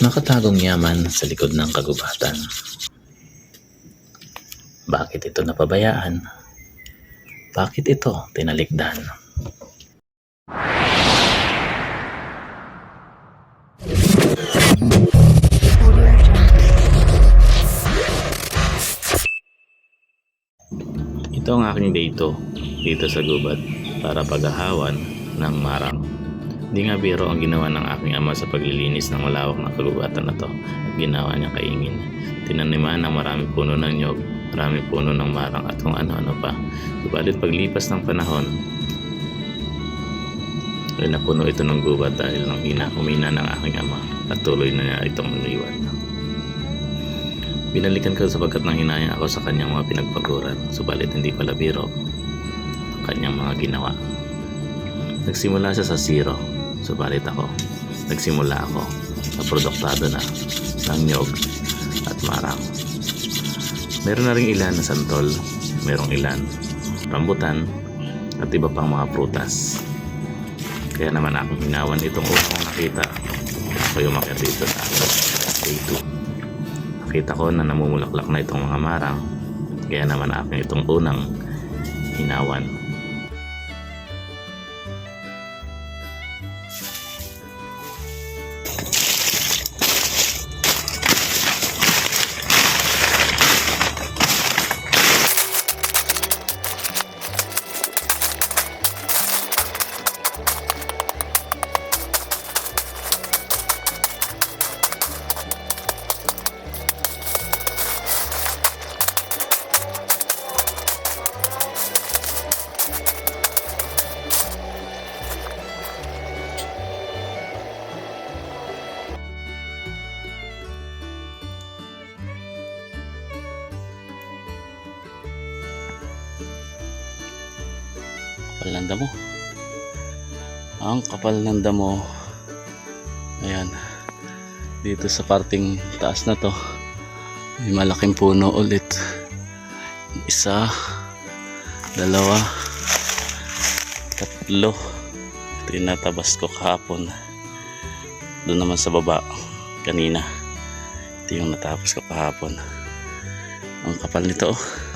Nakatagong yaman sa likod ng kagubatan. Bakit ito napabayaan? Bakit ito tinalikdan? Ito ang aking dito dito sa gubat para paghahawan ng marang. Di nga biro ang ginawa ng aking ama sa paglilinis ng malawak na kagubatan na to at ginawa niya kaingin. Tinaniman ng marami puno ng nyog, marami puno ng marang at kung ano-ano pa. Subalit paglipas ng panahon, ay napuno ito ng gubat dahil nang hina humina ng aking ama at tuloy na niya itong iniwan. Binalikan ko sapagkat nang hinaya ako sa kanyang mga pinagpaguran, subalit hindi pala biro ang kanyang mga ginawa. Nagsimula siya sa zero, subalit ako, nagsimula ako sa produktado na ng nyog at marang. Meron na rin ilan na santol, merong ilan rambutan at iba pang mga prutas. Kaya naman akong hinawan itong unang nakita. Ako yung umakyat dito sa day 2 nakita ko na namumulaklak na itong mga marang kaya naman akin itong unang hinawan kapal ng damo. Ang kapal ng damo ayan dito sa parting taas na to may malaking puno ulit. Isa dalawa tatlo. Ito yung natabas ko kahapon. Doon naman sa baba kanina. Ito yung natapos ko kahapon. Ang kapal nito oh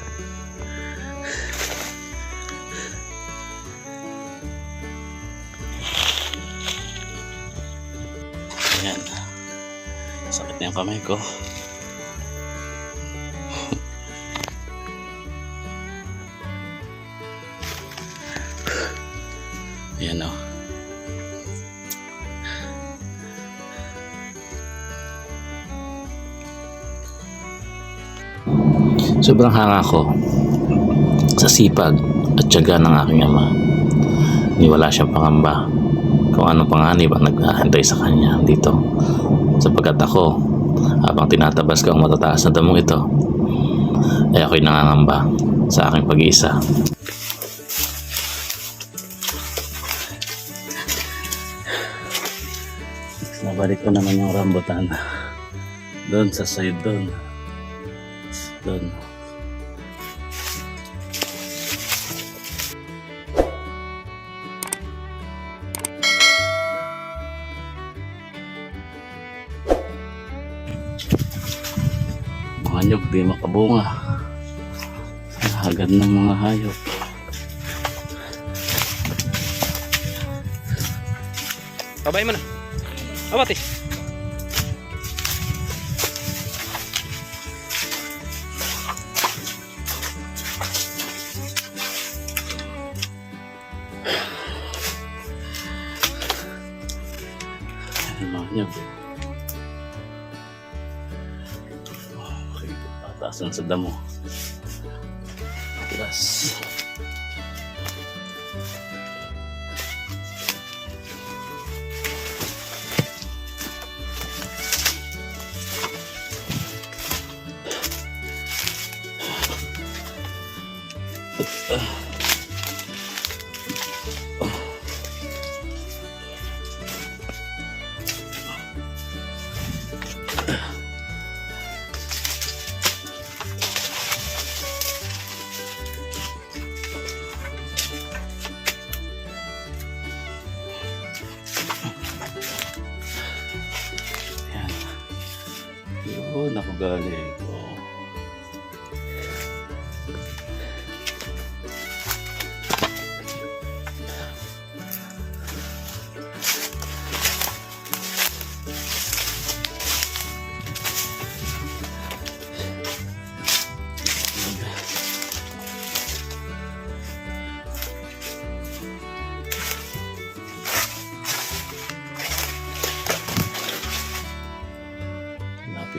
Yung kamay ko. Ayan o. Sobrang hanga ko sa sipag at tiyaga ng aking ama. Ni wala siyang pangamba kung anong panganib ang naghahantay sa kanya dito. Sapagkat ako, habang tinatabas ko ang matataas na damong ito, ay ako'y nangangamba sa aking pag-iisa. Nabalik ko naman yung rambutan. Doon sa side doon. Doon. Nyog di makabunga hagad ng mga hayop Babay mo na. Awat eh. Pataasan sa damo. Tiras Oh, naku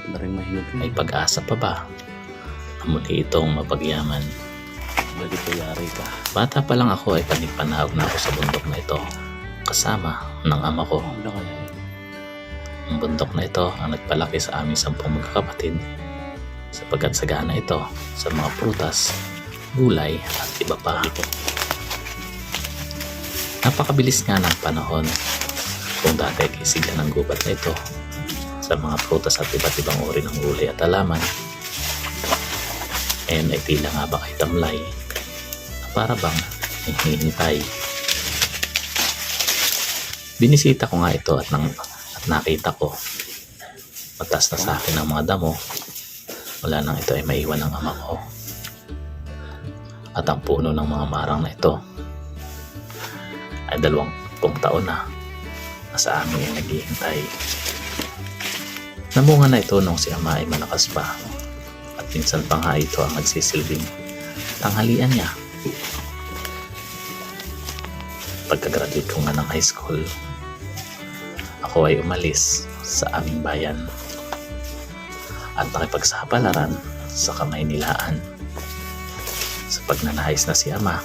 na rin mahinog. May pag-asa pa ba? Muli itong mapagyaman. Balik yari ka. Bata pa lang ako ay panipanahog na ako sa bundok na ito. Kasama ng ama ko. Ano kaya? Ang bundok na ito ang nagpalaki sa aming sampung magkakapatid sapagkat sagana ito sa mga prutas, gulay at iba pa. Napakabilis nga ng panahon kung dati ay kisigla ng gubat na ito sa mga prutas at iba't ibang uri ng gulay at alaman. Ngayon ay tila nga ba kay tamlay? Na para bang hinihintay. Binisita ko nga ito at, nang, at nakita ko. Matas na sa akin ang mga damo. Wala nang ito ay maiwan ng ama ko. At ang puno ng mga marang na ito ay dalawang pung taon na na sa amin ay naghihintay namunga na ito nung si ama ay malakas pa at minsan pa nga ito ang nagsisilbing tanghalian niya pagka-graduate ko nga ng high school ako ay umalis sa aming bayan at nakipagsapalaran sa kamay nilaan sa pagnanais na si ama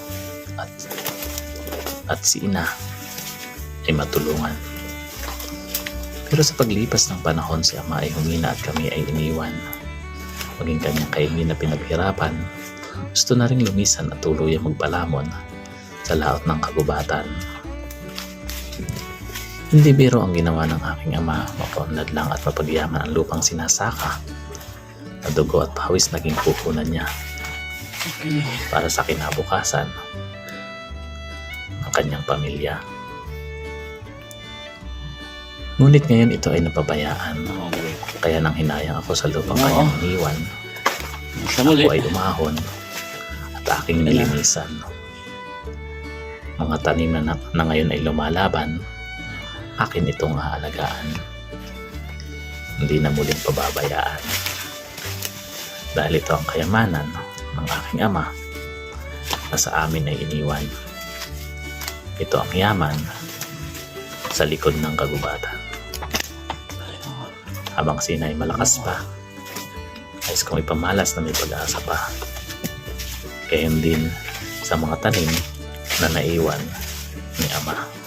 at at si ina ay matulungan. Pero sa paglipas ng panahon si ama ay humina at kami ay iniwan. Maging kanyang kaingin na pinaghirapan, gusto na rin lumisan at tuluyang magpalamon sa laot ng kagubatan. Hindi biro ang ginawa ng aking ama, mapaunlad lang at mapagyaman ang lupang sinasaka na dugo at pawis naging pupunan niya para sa kinabukasan ng kanyang pamilya. Ngunit ngayon ito ay napabayaan, kaya nang hinayang ako sa lupang Oo. kanyang iniwan, Sa muli. ako ay umahon at aking nilinisan. Mga tanim na, na, na ngayon ay lumalaban, akin itong aalagaan. Hindi na muling pababayaan. Dahil ito ang kayamanan ng aking ama na sa amin ay iniwan. Ito ang yaman sa likod ng kagubatan. Habang sinay malakas pa, nais kong ipamalas na may pag-asa pa. Gayon din sa mga tanim na naiwan ni Ama.